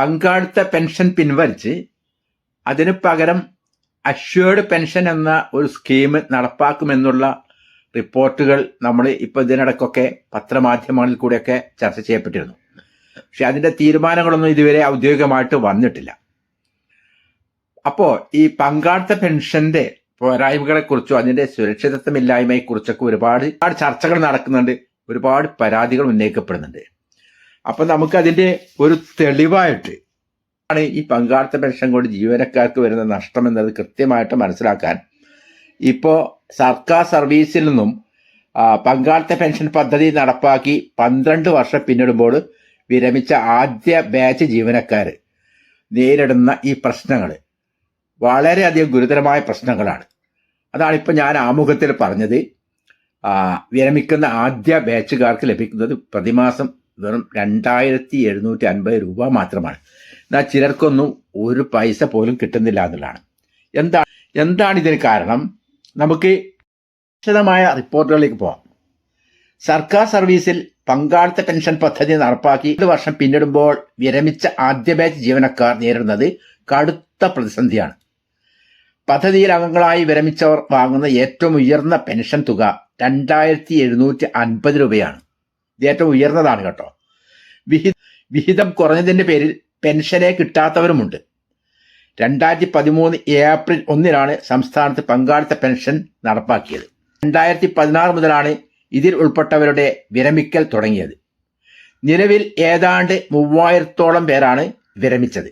പങ്കാളിത്ത പെൻഷൻ പിൻവലിച്ച് അതിന് പകരം അഷ്വേർഡ് പെൻഷൻ എന്ന ഒരു സ്കീം നടപ്പാക്കുമെന്നുള്ള റിപ്പോർട്ടുകൾ നമ്മൾ ഇപ്പോൾ ഇതിനിടയ്ക്കൊക്കെ പത്രമാധ്യമങ്ങളിൽ കൂടെയൊക്കെ ചർച്ച ചെയ്യപ്പെട്ടിരുന്നു. പക്ഷെ അതിന്റെ തീരുമാനങ്ങളൊന്നും ഇതുവരെ ഔദ്യോഗികമായിട്ട് വന്നിട്ടില്ല. അപ്പോൾ ഈ പങ്കാളിത്ത പെൻഷന്റെ പോരായ്മകളെ കുറിച്ചോ അതിന്റെ സുരക്ഷിതത്വമില്ലായ്മയെ കുറിച്ചൊക്കെ ഒരുപാട് ഒരുപാട് ചർച്ചകൾ നടക്കുന്നുണ്ട്. ഒരുപാട് പരാതികൾ ഉന്നയിക്കപ്പെടുന്നുണ്ട്. അപ്പൊ നമുക്ക് അതിന്റെ ഒരു തെളിവായിട്ട് ആണ് ഈ പങ്കാളിത്ത പെൻഷൻ കൊണ്ട് ജീവനക്കാർക്ക് വരുന്ന നഷ്ടം എന്നത് കൃത്യമായിട്ട് മനസ്സിലാക്കാൻ ഇപ്പോ സർക്കാർ സർവീസിൽ നിന്നും പങ്കാളിത്ത പെൻഷൻ പദ്ധതി നടപ്പാക്കി പന്ത്രണ്ട് വർഷം പിന്നിടുമ്പോൾ വിരമിച്ച ആദ്യ ബാച്ച് ജീവനക്കാർ നേരിടുന്ന ഈ പ്രശ്നങ്ങൾ വളരെയധികം ഗുരുതരമായ പ്രശ്നങ്ങളാണ്. അതാണ് ഇപ്പം ഞാൻ ആമുഖത്തിൽ പറഞ്ഞത്. വിരമിക്കുന്ന ആദ്യ ബാച്ചുകാർക്ക് ലഭിക്കുന്നത് പ്രതിമാസം വെറും രണ്ടായിരത്തി എഴുന്നൂറ്റി അൻപത് രൂപ മാത്രമാണ്. എന്നാൽ ചിലർക്കൊന്നും ഒരു പൈസ പോലും കിട്ടുന്നില്ല എന്നുള്ളതാണ്. എന്താ എന്താണ് ഇതിന് കാരണം? നമുക്ക് വിശദമായ റിപ്പോർട്ടുകളിലേക്ക് പോകാം സർക്കാർ സർവീസിൽ പങ്കാളിത്ത പെൻഷൻ പദ്ധതി നടപ്പാക്കി ഒരു വർഷം പിന്നിടുമ്പോൾ വിരമിച്ച ആദ്യ ബാച്ച് ജീവനക്കാർ നേരിടുന്നത് കടുത്ത പ്രതിസന്ധിയാണ്. പദ്ധതിയിൽ അംഗങ്ങളായി വിരമിച്ചവർ വാങ്ങുന്ന ഏറ്റവും ഉയർന്ന പെൻഷൻ തുക രണ്ടായിരത്തി എഴുന്നൂറ്റി അൻപത് രൂപയാണ്. ഇത് ഏറ്റവും ഉയർന്നതാണ് കേട്ടോ. വിഹി വിഹിതം കുറഞ്ഞതിന്റെ പേരിൽ പെൻഷനെ കിട്ടാത്തവരുമുണ്ട്. രണ്ടായിരത്തി പതിമൂന്ന് ഏപ്രിൽ ഒന്നിനാണ് സംസ്ഥാനത്ത് പങ്കാളിത്ത പെൻഷൻ നടപ്പാക്കിയത്. രണ്ടായിരത്തി പതിനാറ് മുതലാണ് ഇതിൽ ഉൾപ്പെട്ടവരുടെ വിരമിക്കൽ തുടങ്ങിയത്. നിലവിൽ ഏതാണ്ട് മൂവായിരത്തോളം പേരാണ് വിരമിച്ചത്.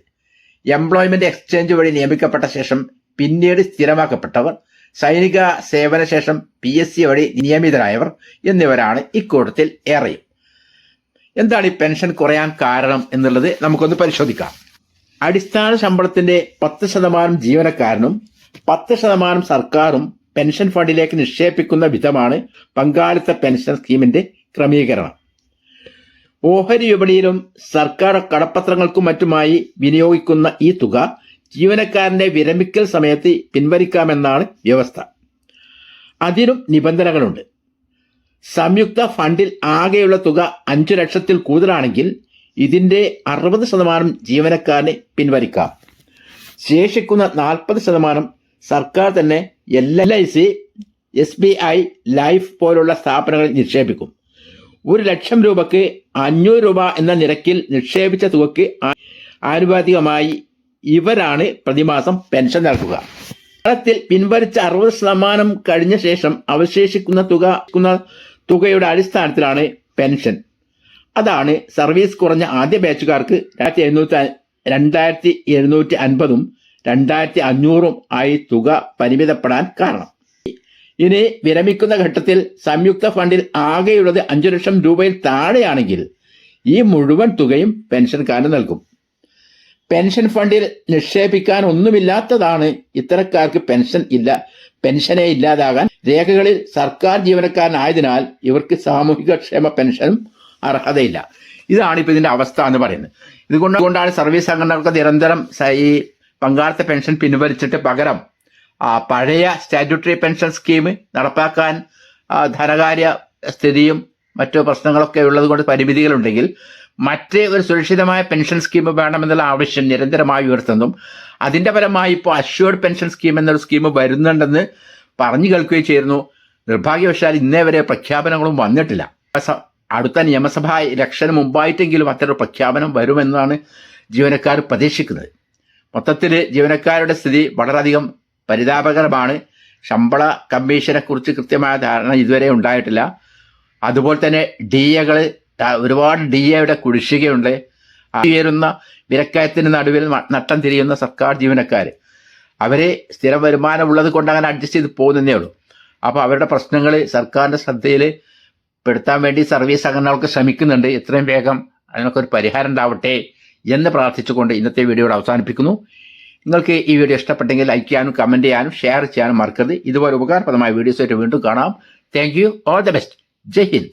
എംപ്ലോയ്മെന്റ് എക്സ്ചേഞ്ച് വഴി നിയമിക്കപ്പെട്ട ശേഷം പിന്നീട് സ്ഥിരമാക്കപ്പെട്ടവർ സൈനിക സേവനശേഷം പി എസ് സി വഴി നിയമിതരായവർ എന്നിവരാണ് ഇക്കൂട്ടത്തിൽ ഏറെയും എന്താണ് ഈ പെൻഷൻ കുറയാൻ കാരണം എന്നുള്ളത് നമുക്കൊന്ന് പരിശോധിക്കാം. അടിസ്ഥാന ശമ്പളത്തിന്റെ പത്ത് ശതമാനം ജീവനക്കാരനും പത്ത് ശതമാനം സർക്കാരും പെൻഷൻ ഫണ്ടിലേക്ക് നിക്ഷേപിക്കുന്ന വിധമാണ് പങ്കാളിത്ത പെൻഷൻ സ്കീമിന്റെ ക്രമീകരണം. ഓഹരി വിപണിയിലും സർക്കാർ കടപ്പത്രങ്ങൾക്കും മറ്റുമായി വിനിയോഗിക്കുന്ന ഈ തുക ജീവനക്കാരന്റെ വിരമിക്കൽ സമയത്ത് പിൻവലിക്കാമെന്നാണ് വ്യവസ്ഥ. അതിനും നിബന്ധനകളുണ്ട്. സംയുക്ത ഫണ്ടിൽ ആകെയുള്ള തുക അഞ്ചു ലക്ഷത്തിൽ കൂടുതലാണെങ്കിൽ ഇതിന്റെ അറുപത് ശതമാനം ജീവനക്കാരന് പിൻവലിക്കാം. ശേഷിക്കുന്ന നാൽപ്പത് ശതമാനം സർക്കാർ തന്നെ L L I C S B I life പോലുള്ള സ്ഥാപനങ്ങളിൽ നിക്ഷേപിക്കും. ഒരു ലക്ഷം രൂപക്ക് അഞ്ഞൂറ് രൂപ എന്ന നിരക്കിൽ നിക്ഷേപിച്ച തുകയ്ക്ക് ആനുപാതികമായി ഇവരാണ് പ്രതിമാസം പെൻഷൻ നൽകുക. ഫലത്തിൽ പിൻവലിച്ച അറുപത് ശതമാനം കഴിഞ്ഞ ശേഷം അവശേഷിക്കുന്ന തുക തുകയുടെ അടിസ്ഥാനത്തിലാണ് പെൻഷൻ. അതാണ് സർവീസ് കുറഞ്ഞ ആദ്യ ബാച്ചുകാർക്ക് രണ്ടായിരത്തി എഴുന്നൂറ്റി രണ്ടായിരത്തി എഴുന്നൂറ്റി അൻപതും രണ്ടായിരത്തി അഞ്ഞൂറും ആയി തുക പരിമിതപ്പെടാൻ കാരണം. ഇനി വിരമിക്കുന്ന ഘട്ടത്തിൽ സംയുക്ത ഫണ്ടിൽ ആകെയുള്ളത് അഞ്ചു ലക്ഷം രൂപയിൽ താഴെയാണെങ്കിൽ ഈ മുഴുവൻ തുകയും പെൻഷൻകാരന് നൽകും. പെൻഷൻ ഫണ്ടിൽ നിക്ഷേപിക്കാൻ ഒന്നുമില്ലാത്തതാണ് ഇത്തരക്കാർക്ക് പെൻഷൻ ഇല്ല. പെൻഷനെ ഇല്ലാതാകാൻ രേഖകളിൽ സർക്കാർ ജീവനക്കാരനായതിനാൽ ഇവർക്ക് സാമൂഹിക ക്ഷേമ പെൻഷനും അർഹതയില്ല. ഇതാണ് ഇപ്പൊ ഇതിന്റെ അവസ്ഥ എന്ന് പറയുന്നത്. ഇതുകൊണ്ട് കൊണ്ടാണ് സർവീസ് സംഘടനകൾക്ക് നിരന്തരം ഈ പങ്കാളിത്ത പെൻഷൻ പിൻവലിച്ചിട്ട് പകരം പഴയ സ്റ്റാറ്റ്യൂട്ടറി പെൻഷൻ സ്കീം നടപ്പാക്കാൻ ധനകാര്യ സ്ഥിതിയും മറ്റു പ്രശ്നങ്ങളൊക്കെ ഉള്ളത് കൊണ്ട് പരിമിതികളുണ്ടെങ്കിൽ മറ്റ് ഒരു സുരക്ഷിതമായ പെൻഷൻ സ്കീം വേണമെന്നുള്ള ആവശ്യം നിരന്തരമായി ഉയർത്തുന്നതും അതിന്റെ ഫലമായി ഇപ്പോൾ അഷ്വേർഡ് പെൻഷൻ സ്കീം എന്നൊരു സ്കീം വരുന്നുണ്ടെന്ന് പറഞ്ഞു കേൾക്കുകയും ചെയ്യുന്നു. നിർഭാഗ്യവശാൽ ഇന്നേ വരെ പ്രഖ്യാപനങ്ങളും വന്നിട്ടില്ല. അടുത്ത നിയമസഭാ ഇലക്ഷന് മുമ്പായിട്ടെങ്കിലും അത്തരം പ്രഖ്യാപനം വരുമെന്നാണ് ജീവനക്കാർ പ്രതീക്ഷിക്കുന്നത്. മൊത്തത്തിൽ ജീവനക്കാരുടെ സ്ഥിതി വളരെയധികം പരിതാപകരമാണ്. ശമ്പള കമ്മീഷനെ കുറിച്ച് കൃത്യമായ ധാരണ ഇതുവരെ ഉണ്ടായിട്ടില്ല. അതുപോലെ തന്നെ ഡി എകൾ ഒരുപാട് ഡി എയുടെ കുടിശ്ശികയുണ്ട്. ഉയരുന്ന വിലക്കയത്തിന് നടുവിൽ നട്ടം തിരിയുന്ന സർക്കാർ ജീവനക്കാർ അവരെ സ്ഥിരം വരുമാനം ഉള്ളത് കൊണ്ട് അങ്ങനെ അഡ്ജസ്റ്റ് ചെയ്ത് പോകുന്നതേ ഉള്ളൂ. അപ്പോൾ അവരുടെ പ്രശ്നങ്ങൾ സർക്കാരിന്റെ ശ്രദ്ധയിൽ പെടുത്താൻ വേണ്ടി സർവീസ് സംഘടനകൾക്ക് ശ്രമിക്കുന്നുണ്ട്. എത്രയും വേഗം അതിനൊക്കെ ഒരു പരിഹാരം ഉണ്ടാവട്ടെ എന്ന് പ്രാർത്ഥിച്ചുകൊണ്ട് ഇന്നത്തെ വീഡിയോ അവസാനിപ്പിക്കുന്നു. നിങ്ങൾക്ക് ഈ വീഡിയോ ഇഷ്ടപ്പെട്ടെങ്കിൽ ലൈക്ക് ചെയ്യാനും കമന്റ് ചെയ്യാനും ഷെയർ ചെയ്യാനും മറക്കരുത്. ഇതുപോലെ ഉപകാരപ്രദമായ വീഡിയോസായിട്ട് വീണ്ടും കാണാം. Thank you all the best Jai Hind.